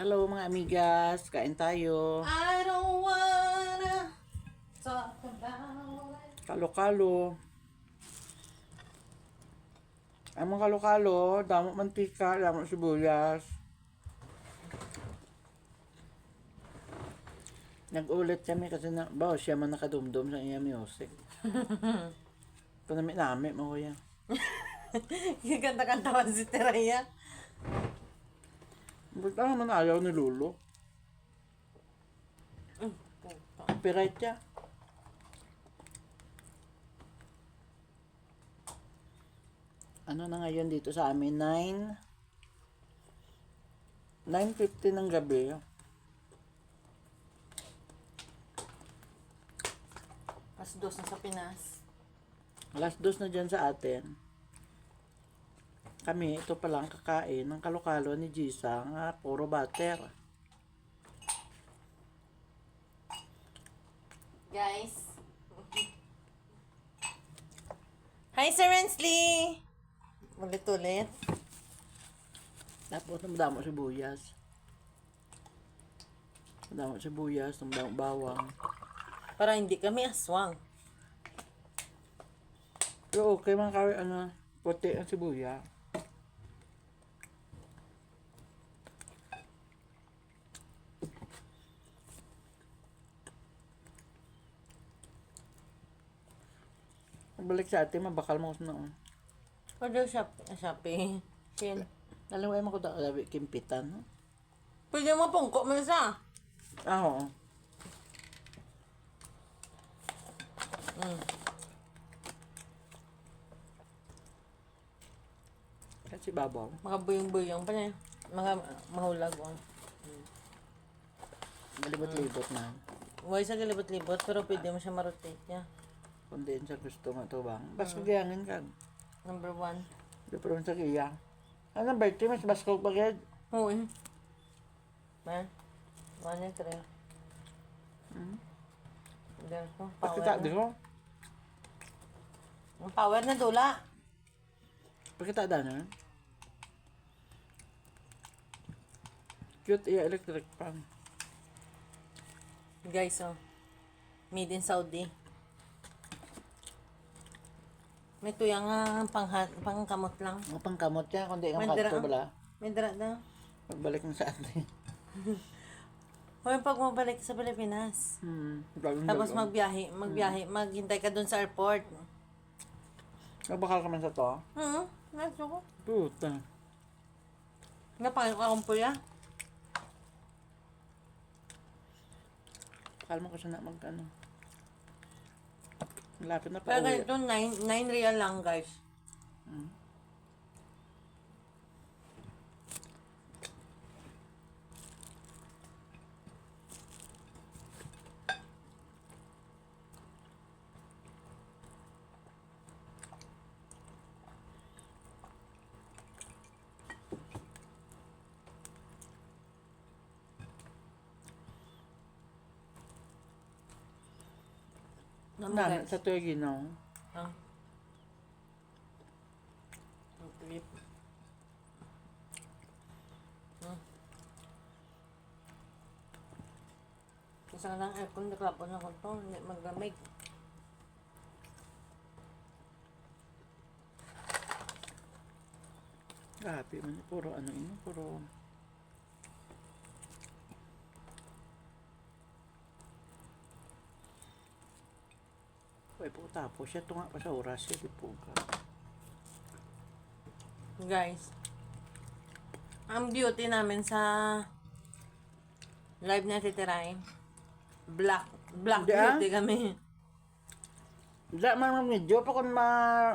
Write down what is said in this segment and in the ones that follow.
Hello mga amigas, kain tayo. I don't wanna talk about it. Kalo-kalo. Ay mga kalo-kalo, damo mantika, damo sibuyas. Nag-ulit kami kasi na, ba, siya man nakadumdum sa iya music. Namin, mo kuya. Ganda-ganda man si Teraya. Ba't naman ayaw ni Lolo? Copyright niya. Ano na ngayon dito sa amin? 9 9.50 ng gabi. Mas dos na sa Pinas. Alas dos na dyan sa atin. Kami, ito pa lang kakain ng kalokalo ni Jisa nga puro butter. Guys. Hi, Sir Rensley! Ulit-ulit. Tapos namdamo sibuyas. Namdamo sibuyas, namdamo bawang. Para hindi kami aswang. Pero okay man kawin ano, puti ang sibuya. Pagbalik sa atin, mabakal mo sa noon. Pwede shop, shopping. Shin. Alam mo, ay ko da labi kimpitan. no? Pwede mo pungko mo sa. Ah, oo. Mm. Kasi babaw. Mga buyong-buyong pa niya. Mga mahulag. Oh. Malibot-libot na. Huwag sa galibot-libot, pero pwede mo siya marotate niya. Kung din sa gusto mo ito bang. Bas kagayangin ka. Number one. Di pa rin sa kaya. Ano ba ito? Mas baskog pa kaya? Oo eh. Man. One and three. Hmm? There's no power. Pakita, na. ko? Ang power na dula. Pakita da na. Cute iya electric pan. Guys, oh. Made in Saudi. May tuyang nga pang, pangkamot lang. Ang pangkamot niya, kundi ang May dira, kanto ah. bala. May dara na. Pagbalik ng sa atin. Hoy, pag mabalik sa Pilipinas. Hmm. Tapos magbiyahe, magbiyahe, maghintay ka dun sa airport. Nagbakal ka man sa to? Hmm, nasa ko. Puta. Napangin ko akong puya. Kalma ko siya na mag ano. Lapit na pa Pero uwi. ganito, 9 nine real lang, guys. Ano, Na, guys? sa tuyo ginaw. Ah. Ang trip. Isa lang aircon, naklapon na ko to, hindi maglamig. Grabe man. Puro ano ino. Puro... Uy, po tapos siya tunga pa sa oras siya. Di po ka. Guys, ang beauty namin sa live na titiray, black, black Hindi, ah. beauty kami. Da, man medyo pa kung ma,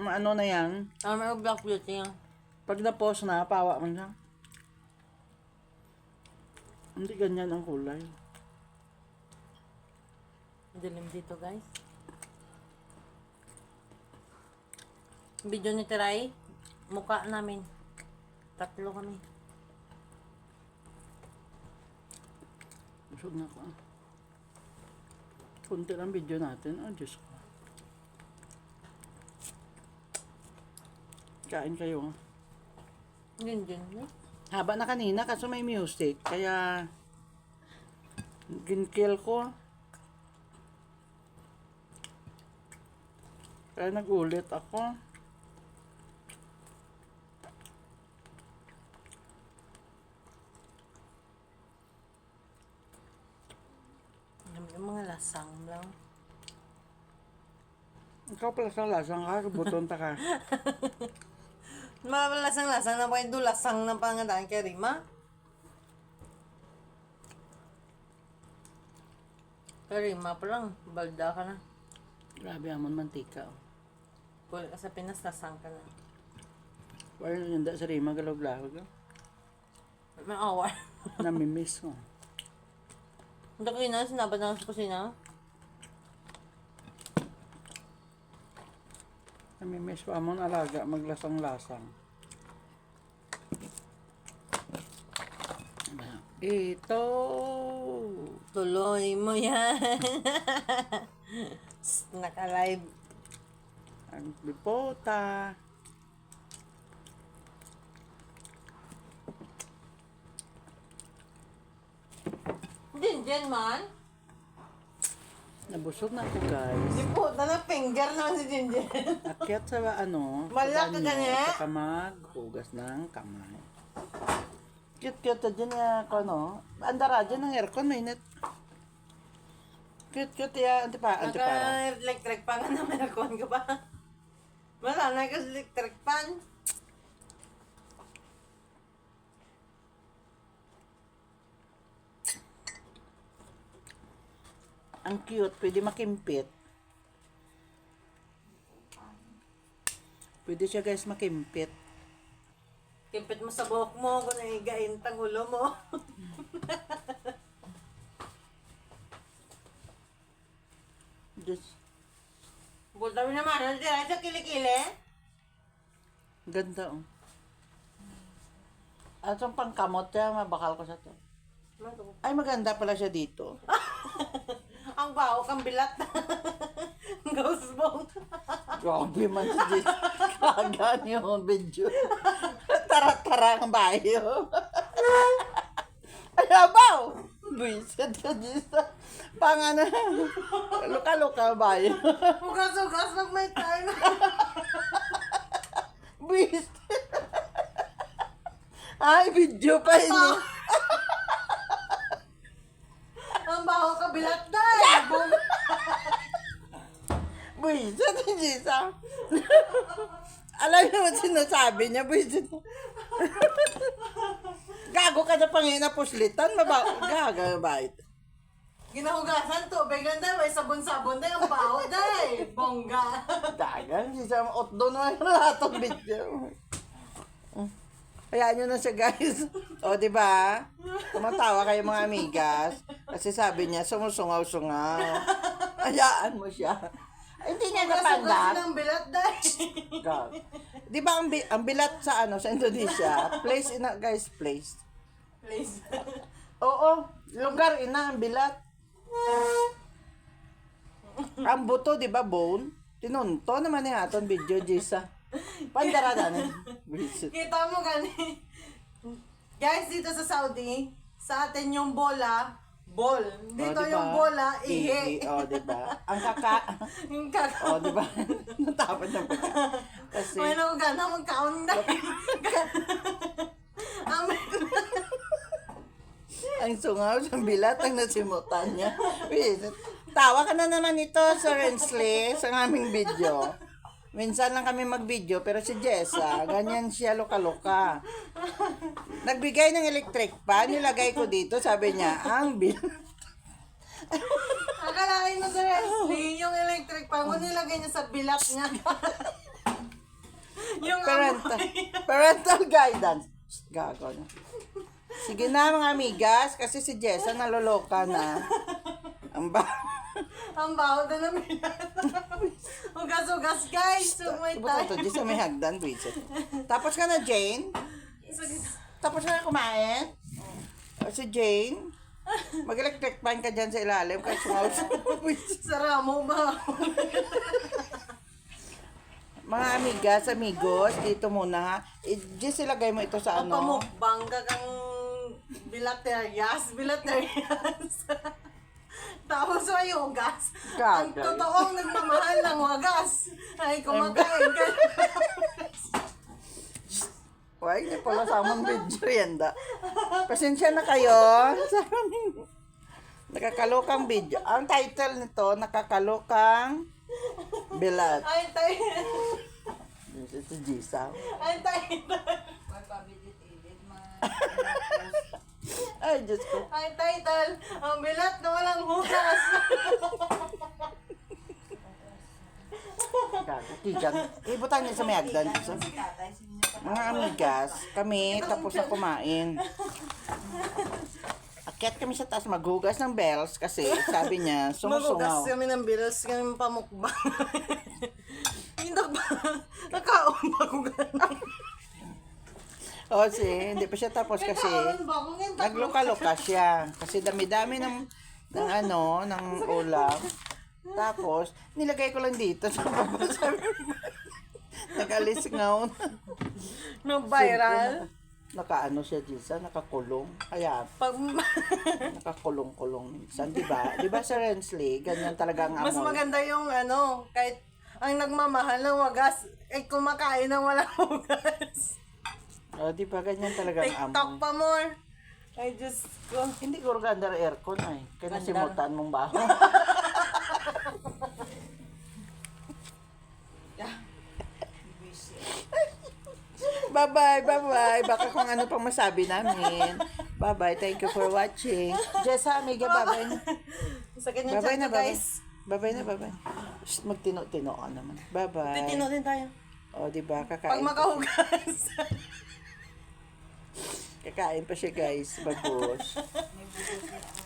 maano na yan. Ah, may black beauty yan. Pag na-post na, pawa man siya. Hindi ganyan ang kulay. Dilim dito, guys. Video ni Tiray, mukha namin. Tatlo kami. Busog na ako. ah. Kunti lang video natin. Ah, Diyos ko. Kain kayo. ah. Yun, yun. Haba na kanina kaso may music. Kaya ginkill ko. Kaya nagulit ako. Alam mo, Yung mga lasang lang. Ikaw pala sa lasang ka, buton ta ka. Mga lasang-lasang na pa ito, lasang na pangadaan kay Rima. Kay Rima pa lang, balda ka na. Grabe amon mantika. Oh. Kung sa Pinas, lasang ka na. Wala yung da sa rima galog-lahog. oh. May awa. Namimiss ko. Hindi yun na, sinabad na sa kusina. Namimiss ko amon alaga maglasang-lasang. Ito. Tuloy mo yan. Naka-live. Ang bipota. Jinjen man. Nabusog na ako guys. Di po, na finger naman si Jinjen. Akyat sa ano, Malaki sa banyo, gani? Saka maghugas ng kamay. Cute-cute na dyan ya, ko ano. Andara dyan ng aircon, mainit. Cute-cute ya, anti pa, anti para. Naka-electric pan nga naman ako ka ba? Wala na kasi electric pan. Ang cute, pwede makimpit. Pwede siya guys makimpit. Kipit mo sa buhok mo kung naigain tang ulo mo. Just, Bulta mo naman, ano tira sa kilikili? ganda oh. At yung pangkamot siya, mabakal ko sa to. Ay, maganda pala siya dito. Ang baho kang bilat. Ghost bone. Grabe man si Jess. Kagan yung video. Tara-tara ang bayo. Ay, abaw! Buisit ka, Jess. Pang ano, luka-luka ang bayo. Ugas-ugas pag may tayo. Buisit. Ay, video pa ini. Ang baho ka bilat dahil. Boom. Buisit si Jess, ah. Alam niyo ba sinasabi niya, buisit. Gago ka na pangina puslitan, maba, gaga bait. Ginahugasan tubig lang dahil may sabon-sabon dahil ang baho dahil. Bongga. Dagan, si Sam Otdo na yung lahat ng video. Hayaan nyo na siya, guys. O, di ba? Tumatawa kayo mga amigas. Kasi sabi niya, sumusungaw-sungaw. Hayaan mo siya. Ay, hindi niya napandat. ng bilat dahil. God. Di ba ang, bi- ang bilat sa ano sa Indonesia? Place ina, guys, place. Please. Oo, lugar ina ang bilat. ang buto, di ba, bone? Tinunto naman ni aton video, Jisa. Pandara na ni. Visit. Kita mo gani. Guys, dito sa Saudi, sa atin yung bola, ball. Dito O, di ba? yung bola, ihi. O, di ba? Ang kaka... yung kaka. O, di ba? Natapad na pa. Kasi, May nakuga na magkaon na. Ang ang sungaw sa bilat ang nasimutan niya. Tawa ka na naman ito, Sir Rensley, sa aming video. Minsan lang kami mag-video, pero si Jessa, ganyan siya luka-luka. Nagbigay ng electric pan, nilagay ko dito, sabi niya, ang bil... Akalain mo sa Leslie, yung electric pan mo nilagay niya sa bilat niya. yung parental, parental guidance. Shh, Gago na. Sige na mga amigas, kasi si Jessa naloloka na. Ang ba... Ang baho na ng bilat. Ugas-ugas guys, sumay Buto tayo. to, Jessa may hagdan, Bridget. Tapos ka na, Jane? Tapos ka na kumain? O, si Jane? Mag-electric pan ka dyan sa ilalim kasi sungaw Sara mo ba? Mga amigas, amigos, dito muna ha. I- Jess, ilagay mo ito sa ano. pamukbang kang bilaterias, bilaterias. Tapos may ugas. Ang totoong nagmamahal ng wagas ay kumakain ka. Why, hindi pala sa among video yan da. Pasensya na kayo. Nakakalokang video. Ang title nito, nakakalokang bilat. Ay, tay. This is Jisa. Ay, tay. Ay, Diyos ko. Ay, title. Ang bilat na walang hugas. Gago, tigan. Ibutan niya sa may agdan. Jisa. Mga amigas, kami tapos na kumain. Akyat kami sa taas maghugas ng bells kasi sabi niya Magugas sumusungaw. kami ng bills kami pamukbang. Hindi ba? Nakaon ba ko ganun? O si, hindi pa siya tapos kasi nagluka-luka siya. Kasi dami-dami ng, ng ano, ng ulam. Tapos, nilagay ko lang dito sa baba. Sabi mo, Nag-alis ngaw. No viral. Naka-ano siya, Jisa, nakakulong. Kaya, Pag nakakulong-kulong minsan, di ba? Di ba sa Rensley, ganyan talaga ang mas amoy. maganda yung ano, kahit ang nagmamahal ng wagas ay kumakain ng walang hugas. O, di ba, ganyan talaga ang TikTok amoy. pa more. Ay, Diyos ko. Hindi ko ganda aircon ay. Kaya nasimutan mong baho. Bye-bye, bye-bye. Baka kung ano pang masabi namin. Bye-bye. Thank you for watching. Jessa, amiga, bye-bye na. Sa kanya Bye-bye na, chat bye-bye. guys. Bye-bye na, bye-bye. Shh, magtino-tino ka naman. Bye-bye. Titino din tayo. O, di ba? Pag Kakain, makahugas. kakain pa siya, guys. Bagus.